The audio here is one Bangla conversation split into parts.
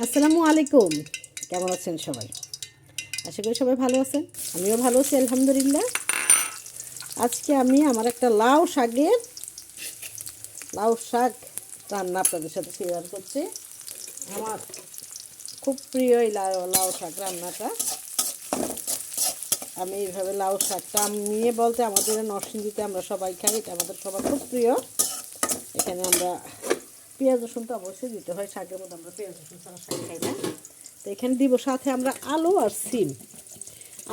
আসসালামু আলাইকুম। কেমন আছেন সবাই? আশা করি সবাই ভালো আছেন। আমিও ভালো আছি, আলহামদুলিল্লাহ। আজকে আমি আমার একটা লাউ শাকের, লাউ শাক রান্না আপনাদের সাথে শেয়ার করছি। আমার খুব প্রিয় এই লাউ লাউ শাক রান্নাটা। আমি এইভাবে লাউ শাকটা নিয়ে বলতে আমাদের নরসিংদীতে আমরা সবাই খাই, এটা আমাদের সবার খুব প্রিয়। এখানে আমরা পেঁয়াজ রসুন তো অবশ্যই দিতে হয়, শাকের মধ্যে আমরা পেঁয়াজ রসুন ছাড়া শাক খাই না। তো এখানে দিব সাথে আমরা আলু আর সিম।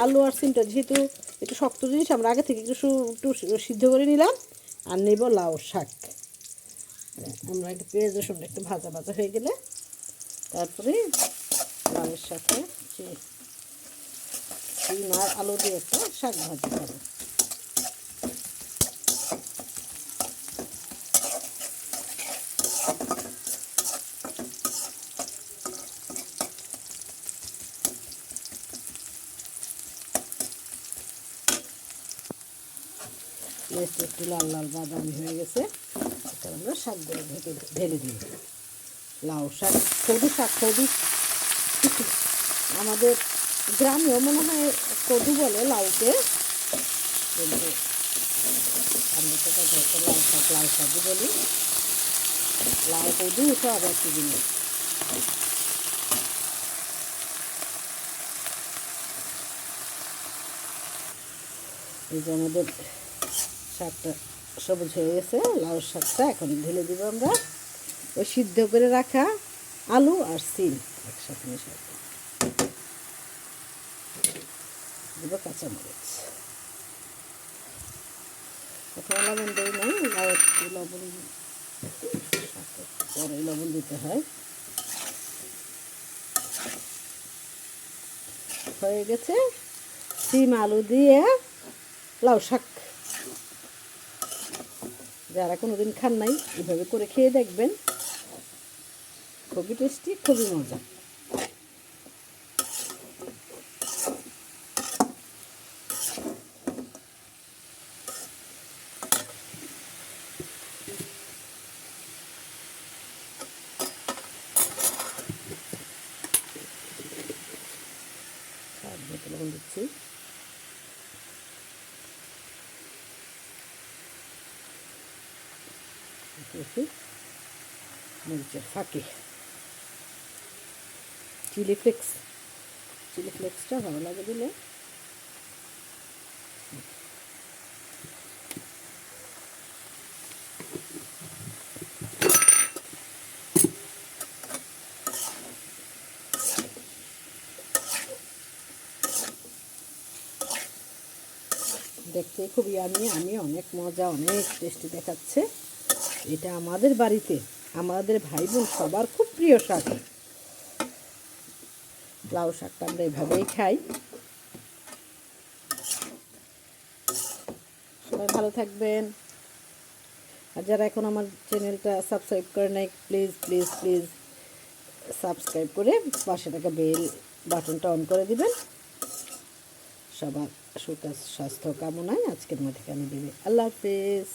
আলু আর সিমটা যেহেতু একটু শক্ত জিনিস, আমরা আগে থেকে একটু একটু সিদ্ধ করে নিলাম আর নেব লাউ শাক। আমরা একটু পেঁয়াজ রসুনটা একটু ভাজা ভাজা হয়ে গেলে তারপরে লাউয়ের সাথে সিম আর আলু দিয়ে একটা শাক ভাজি করব লেসটা একটু লাল লাল বাদামি হয়ে গেছে। এটা আমরা শাকগুলো ঢেকে ঢেলে দিই। লাউ শাক সৌদি শাক সৌদি আমাদের গ্রামেও মনে হয় কদু বলে লাউকে। আমরা তো লাউ শাক, লাউ শাকই বলি। লাউ কদু সব একই জিনিস। এই যে আমাদের শাকটা সবুজ হয়ে গেছে লাউ শাকটা এখন ঢেলে দিব আমরা। ওই সিদ্ধ করে রাখা আলু আর সিম একসাথে মিশাই দিব কাঁচামরিচ। প্রথমে লবণ দিই নাই লবণ পরে লবণ দিতে হয়। হয়ে গেছে। সিম আলু দিয়ে লাউ শাক। যারা কোনো দিন খান নাই, এভাবে করে খেয়ে দেখবেন। খুবই টেস্টি, খুবই মজা। স্বাদ মতো লবণ দিচ্ছি একটু মরিচের ফাঁকে। চিলি ফ্লেক্স চিলি ফ্লেক্সটা ভালো লাগে দিলে দেখতে খুবই আমি আমি অনেক মজা, অনেক টেস্টি দেখাচ্ছে। এটা আমাদের বাড়িতে, আমাদের ভাই বোন সবার খুব প্রিয় শাক। লাউ শাকটা আমরা এভাবেই খাই। সবাই ভালো থাকবেন। আর যারা এখন আমার চ্যানেলটা সাবস্ক্রাইব করে নাই, প্লিজ প্লিজ প্লিজ সাবস্ক্রাইব করে পাশে থাকা বেল বাটনটা অন করে দিবেন। সবার সুস্বাস্থ্য কামনায় আজকের মধ্যে আমি দেবে আল্লাহ হাফিজ।